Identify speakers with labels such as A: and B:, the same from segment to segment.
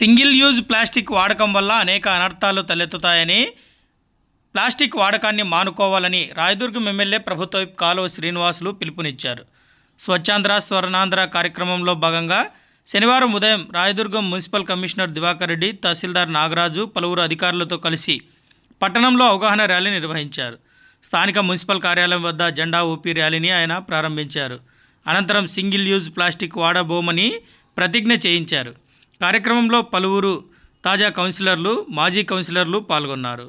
A: Single use plastic వాడకం వల్ల అనేక అనర్థాలు తలెత్తుతాయని ప్లాస్టిక్ వాడకాన్ని మానుకోవాలని రాయదుర్గం ఎమ్మెల్యే ప్రభుత్వ కాలువ శ్రీనివాసులు పిలుపునిచ్చారు. స్వచ్ఛాంధ్ర స్వర్ణాంధ్ర కార్యక్రమంలో భాగంగా శనివారం ఉదయం రాయదుర్గం మున్సిపల్ కమిషనర్ దివాకర్ రెడ్డి తహసీల్దార్ నాగరాజు పలువురు అధికారులతో కలిసి పట్టణంలో అవగాహన ర్యాలీ నిర్వహించారు. స్థానిక మున్సిపల్ కార్యాలయం వద్ద జెండా ఊపి ర్యాలీని ఆయన ప్రారంభించారు. అనంతరం సింగిల్ యూజ్ ప్లాస్టిక్ వాడబోమని ప్రతిజ్ఞ చేయించారు. కార్యక్రమంలో పలువురు తాజా కౌన్సిలర్లు మాజీ కౌన్సిలర్లు పాల్గొన్నారు.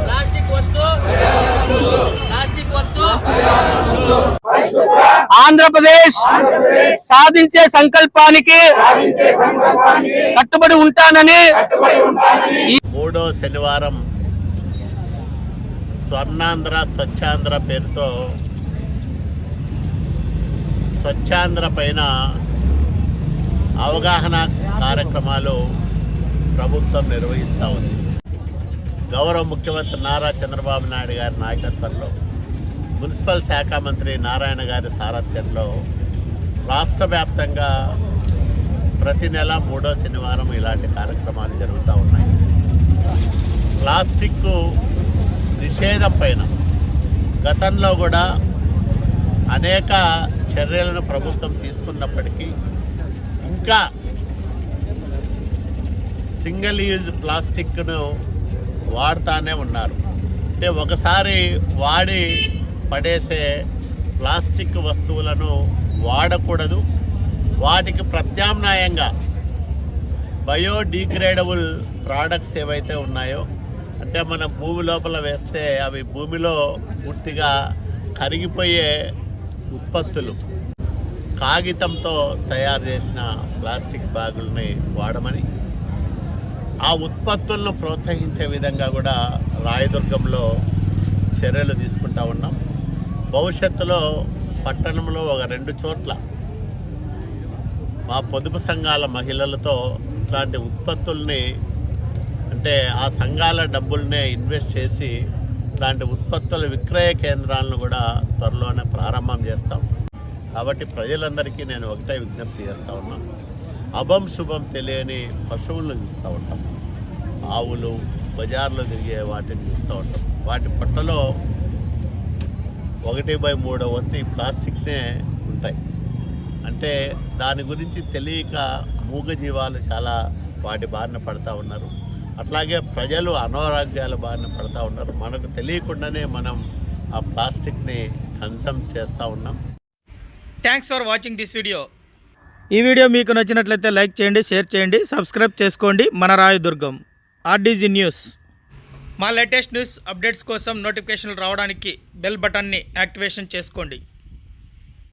B: ప్లాస్టిక్ వద్దు ప్లాస్టిక్ వద్దు
C: ఆంధ్రప్రదేశ్ సాధించే సంకల్పానికి కట్టుబడి ఉంటానని
D: మూడో శనివారం స్వర్ణాంధ్ర స్వచ్ఛాంధ్ర పేరుతో స్వచ్ఛాంధ్ర పైన అవగాహన కార్యక్రమాలు ప్రభుత్వం నిర్వహిస్తూ ఉంది. గౌరవ ముఖ్యమంత్రి నారా చంద్రబాబు నాయుడు గారి నాయకత్వంలో మున్సిపల్ శాఖ మంత్రి నారాయణ గారి సారథ్యంలో రాష్ట్ర వ్యాప్తంగా ప్రతి నెల మూడో శనివారం ఇలాంటి కార్యక్రమాలు జరుగుతూ ఉన్నాయి. ప్లాస్టిక్ నిషేధం పైన గతంలో కూడా అనేక చర్యలను ప్రభుత్వం తీసుకున్నప్పటికీ ఇంకా సింగిల్ యూజ్ ప్లాస్టిక్ను వాడుతానే ఉన్నారు. అంటే ఒకసారి వాడి పడేసే ప్లాస్టిక్ వస్తువులను వాడకూడదు. వాటికి ప్రత్యామ్నాయంగా బయోడీగ్రేడబుల్ ప్రోడక్ట్స్ ఏవైతే ఉన్నాయో అంటే మనం భూమి లోపల వేస్తే అవి భూమిలో పూర్తిగా కరిగిపోయే ఉత్పత్తులు. కాగితంతో తయారు చేసిన ప్లాస్టిక్ బ్యాగుల్ని వాడమని ఆ ఉత్పత్తులను ప్రోత్సహించే విధంగా కూడా రాయదుర్గంలో చర్యలు తీసుకుంటా ఉన్నాం. భవిష్యత్తులో పట్టణంలో ఒక రెండు చోట్ల మా పొదుపు సంఘాల మహిళలతో ఇట్లాంటి ఉత్పత్తుల్ని అంటే ఆ సంఘాల డబ్బుల్నే ఇన్వెస్ట్ చేసి ఇట్లాంటి ఉత్పత్తుల విక్రయ కేంద్రాలను కూడా త్వరలోనే ప్రారంభం చేస్తాం. కాబట్టి ప్రజలందరికీ నేను ఒకటే విజ్ఞప్తి చేస్తూ ఉన్నాను. అభం శుభం తెలియని పశువులను చూస్తూ ఉంటాం. ఆవులు బజార్లో తిరిగే వాటిని చూస్తూ ఉంటాం. వాటి పొట్టలో ఒకటి బై మూడో వంతు ప్లాస్టిక్నే ఉంటాయి. అంటే దాని గురించి తెలియక మూగజీవాలు చాలా వాటి బారిన పడతా ఉన్నారు. అట్లాగే ప్రజలు అనారోగ్యాల బారిన పడతా ఉన్నారు. మనకు తెలియకుండానే మనం ఆ ప్లాస్టిక్ని కన్సమ్ చేస్తూ ఉన్నాం.
A: Thanks for watching this video ఈ వీడియో మీకు నచ్చినట్లయితే లైక్ చేయండి షేర్ చేయండి సబ్స్క్రైబ్ చేసుకోండి. మన రాయదుర్గం ఆర్డీజీ న్యూస్. మా లేటెస్ట్ న్యూస్ అప్డేట్స్ కోసం నోటిఫికేషన్లు రావడానికి బెల్ బటన్ని యాక్టివేషన్ చేసుకోండి.